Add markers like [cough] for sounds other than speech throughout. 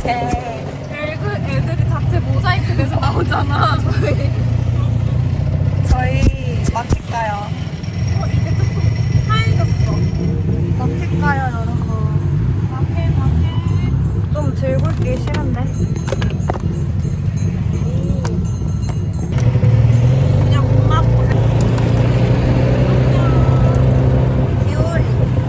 오케이. 그리고 애들이 자체 모자이크 돼서 나오잖아. 저희. 저희 마켓 가요. 어, 이제 조금 하얘졌어. 마켓 가요, 여러분. 마켓, 마켓. 좀 들고 있기 싫은데. 그냥 목만 보세 기울이.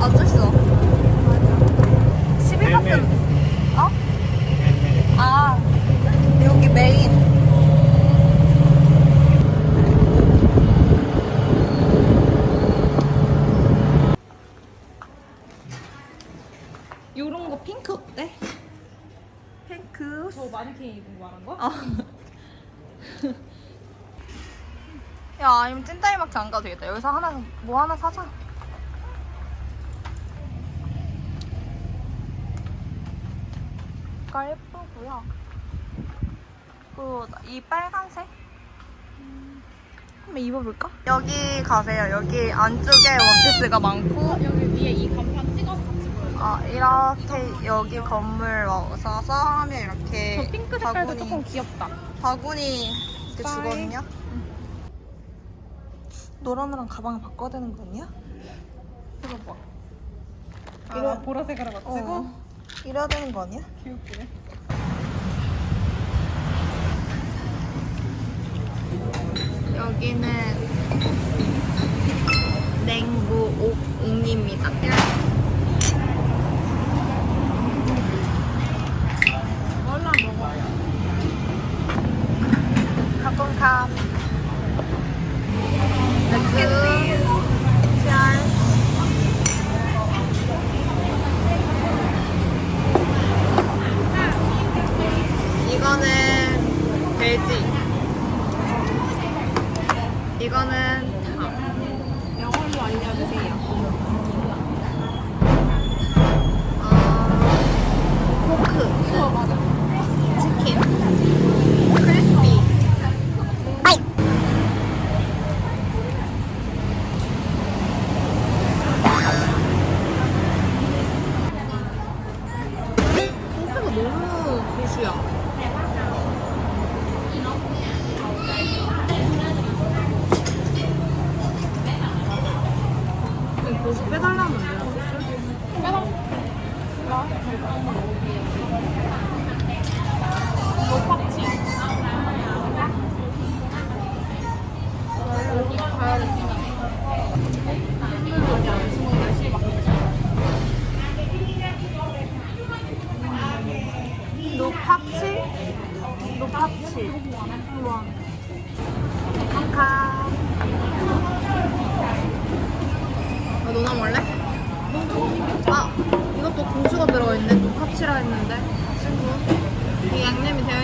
어쩔어. 11밖에. 어? 아, 여기 메인. 요런 거 핑크 어때? 저 마네킹 입은 거 말한 거? 아. [laughs] 야, 아니면 찐따이 막지 안 가도 되겠다. 여기서 하나, 뭐 하나 사자. 가 예쁘고요. 그, 이 빨간색? 음, 한번 입어볼까? 여기 가세요. 여기 안쪽에 원피스가 많고, 여기 위에 이 간판 찍 아, 이렇게 여기 건물 와서 하면 이렇게 저 핑크 색깔도 바구니- 조금 귀엽다. 바구니 이렇게 스타일. 주거든요. 노란이랑 가방을 바꿔야 되는 거 아니야? 이거 봐. 아, 이거 보라색으로 맞추고 어. 이래야 되는 거 아니야? 귀엽게. 여기는 냉무 옥입니다. come. Let's get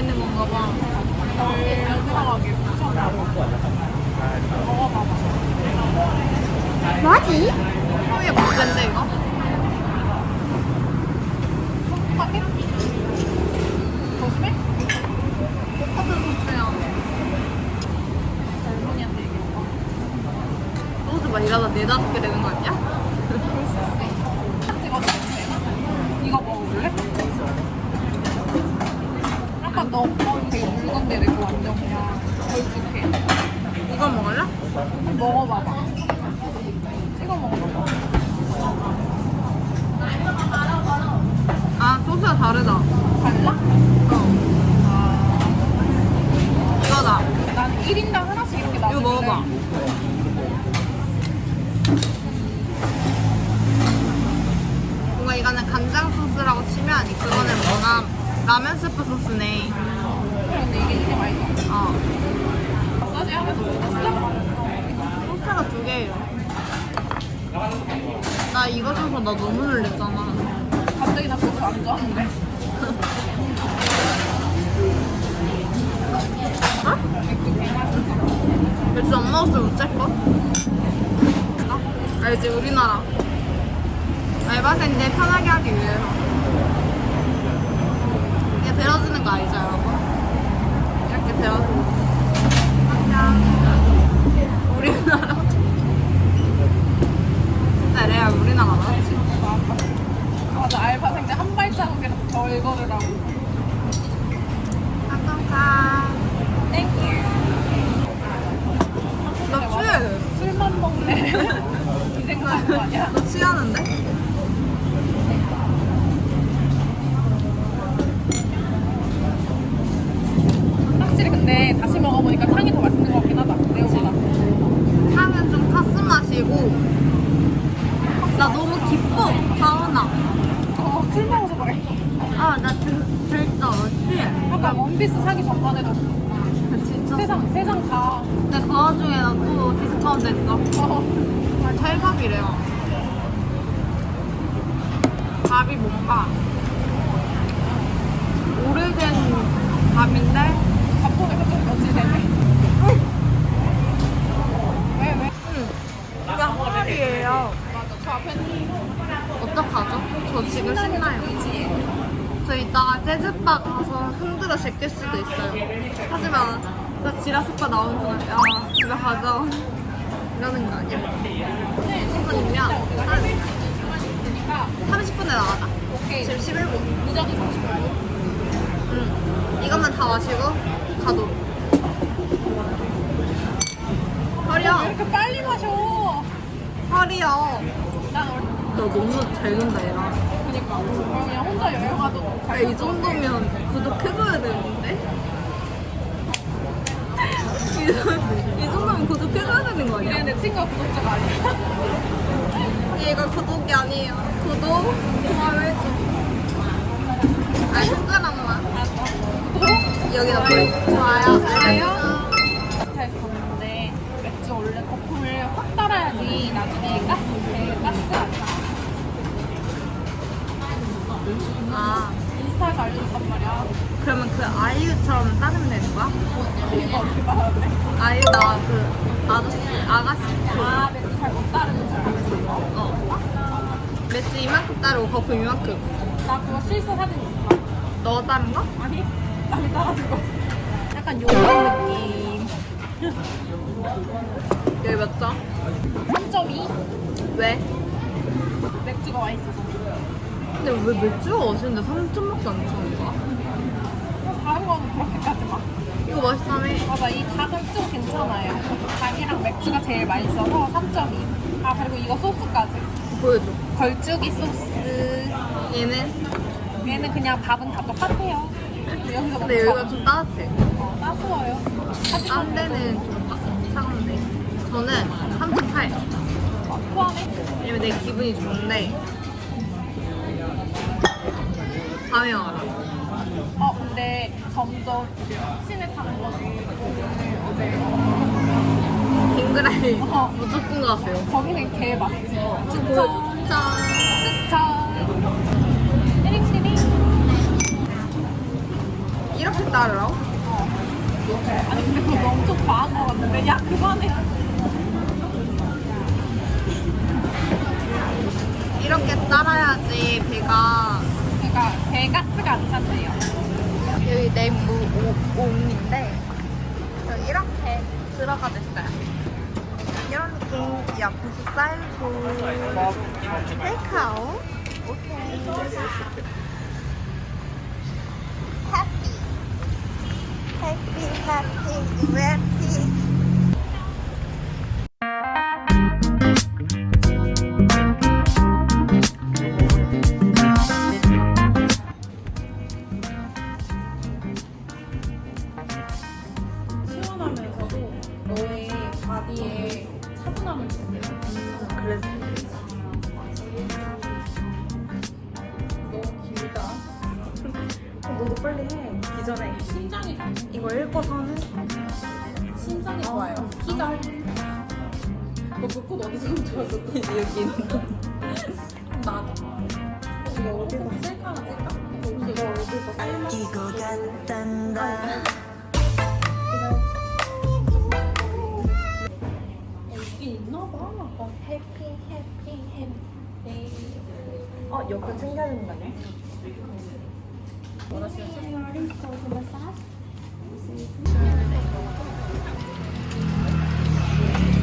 있는 건가 봐. 잘 들어가게. 뭐지? 어, 이게 문제인데, 이거? 파게? 소스야. 소스 이러다 네다섯 개 되는 거 아니야? 찍어도 되나? 이거 먹어볼래? 어, 되게 묽은데 내거 완전 그냥 걸쭉해. 이거 먹을래? 먹어봐봐. 찍어 먹어봐봐. 아, 소스가 다르다. 달라? 이거다. 난 1인당 하나씩 이렇게 놔. 이거 먹어봐. 뭔가 이거는 간장 소스라고 치면 그거는 뭔가 라면 스프 소스네. 근데 이게 이게 맛있어. 어. 마사지 하면서 먹었어? 소스가 두 개예요. 나 이거 줘서 나 너무 놀랬잖아. 갑자기 나 그거 안 좋아하는데. 개맛있어. 맥주 안 먹었으면 어쩔걸? 어? 알지 우리나라 알바생들 편하게 하기 위해서 이게 들어주는 거 아니야? 너 취하는데? 확실히 근데 다시 먹어보니까 탕이 더 맛있는 것 같긴 하다. 매우보다. 향은 좀 타스 맛이고 나 너무 기뻐 다은아 어, 술 먹어서 그래. 아나 들떠 어때? 아까 원피스 사기 전만 해도 진짜 세상, 세상 다. 근데 그 와중에 나또 디스카운트 했어 어. 찰밥이래요 밥이 뭔가 오래된 밥인데 밥 보니까 좀 멋지네. 왜, 왜? 이게 헐이에요 맞아. 저 앞에 어떡하죠? 저 지금 신나요 저 이따가 재즈바 가서 흔들어 제낄 수도 있어요. 하지만 나 지라스바 나오는 순간 야 집에 가자 이러는 거 아니야? 신분이면 한 그러니까 30분에 나가자. 오케이. 지금 11분. 무작위 마시고. 응. 이것만 다 마시고 가도. 왜 허리야, 이렇게 빨리 마셔? 허리야. 난. 너 너무 잘 논다 얘랑. 그니까. 그냥 혼자 여행 가도 야, 이 정도면 구독해줘야 되는데? 이, 정- 이 정도면 구독해줘야 되는 거 아니야? 얘내 친구가 구독자가 아니야. [laughs] 얘가 구독이 아니에요. 구독, 좋아요해줘. 아, 손가락만. 구독? 여기다 보내. 좋아요. 좋아요. 스타에서 봤는데 맥주 원래 거품을 확 따라야지 나중에 가스, 배, 가스 안 나. 아, 인스타에서 알려줬단 말이야. 그러면 그 아이유처럼 따르면 되는 거야? 이거 어떻게 말하는데? 아이유 나 그 아저씨, 아가씨. 아, 맥주 잘못 따르는 이거. 어. 매주 이만큼 따르고 거품 이만큼. 나 그거 실수 사진 있어. 너 따른 거? 아니, 남이 거. 약간 요런 느낌. 여기 몇 점? 3.2? 왜? 맥주가 와 있어서. 근데 왜 맥주가 어시는데 3점밖에 안 주는 거야? 어, 다른 거는 그렇게까지 막. 이거 맛있다며. 맞아, 이 닭은 좀 괜찮아요. 닭이랑 맥주가 제일 맛있어서 3.2. 아, 그리고 이거 소스까지. 보여줘. 걸쭉이 소스. 얘는? 얘는 그냥 밥은 다 똑같아요. 여기서 근데 먹는 여기가 좀 따뜻해. 어, 따스워요. 딴 데는 좀 차- 차가운데. 저는 3.8. 후하네. 왜냐면 내 기분이 좋은데. 밤에 와라. 어, 근데 점점 신에 타는 거지. 빙그라이 어. 무조건 가세요. 거기는 개 맛집. 보여줘. 추천. 짠. 추천. 띠링띠링. 이렇게 따르라고? 아니, 근데 그거 좀 과한 거 같은데. 야, 그만해. 이렇게 따라야지 배가 배 가스가 안 찼네요. 여기 옴인데 이렇게 들어가 됐어요. 이런 느낌 옆에서 쌀고 테이크아웃? 오케이. 해피. 해피 해피. 해 읽고서는 심장이 좋아요. 기절. 너 그꽃 어디서 훔쳐왔었지? 여기 있는 [laughs] 나도. 이거 어디서 셀카 하나 찍까? 이거 어디서 봐. 어, 해피 해피 해피. 어 옆에 챙겨야 되는 거 아니야?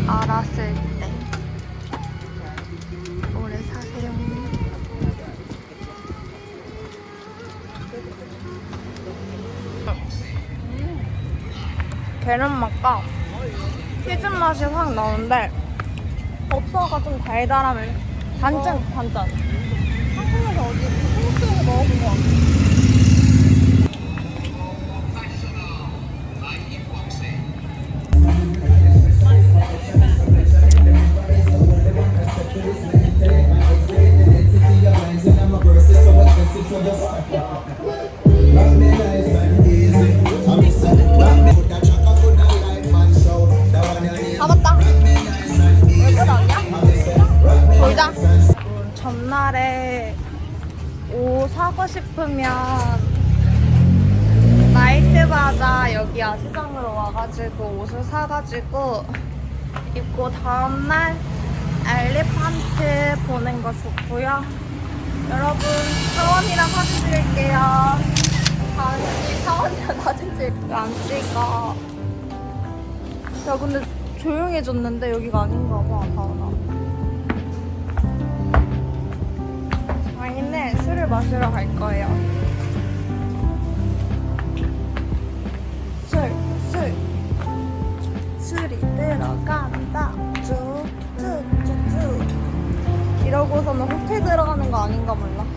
알았을 때 오래 사세요. 계란 맛과 치즈 맛이 확 나는데 버터가 좀 단짠 단짠. 한국에서 어디 한국에서 먹어본 거 같아. 잡았다. 왜또 나오냐? 전날에 옷 사고 싶으면 나이트바자 여기 야시장으로 와가지고 옷을 사가지고 입고 다음날 엘리펀트 보는 거 좋고요. 여러분 사원이랑 사진 찍을게요. 다은이 사원이랑 사진 찍을게요. 안 찍어. 야 근데 조용해졌는데 여기가 아닌가 봐 다은아. 저희는 술을 마시러 갈 거예요. 술, 술. 술이 들어간다. 이러고서는 호텔 들어가는 거 아닌가 몰라.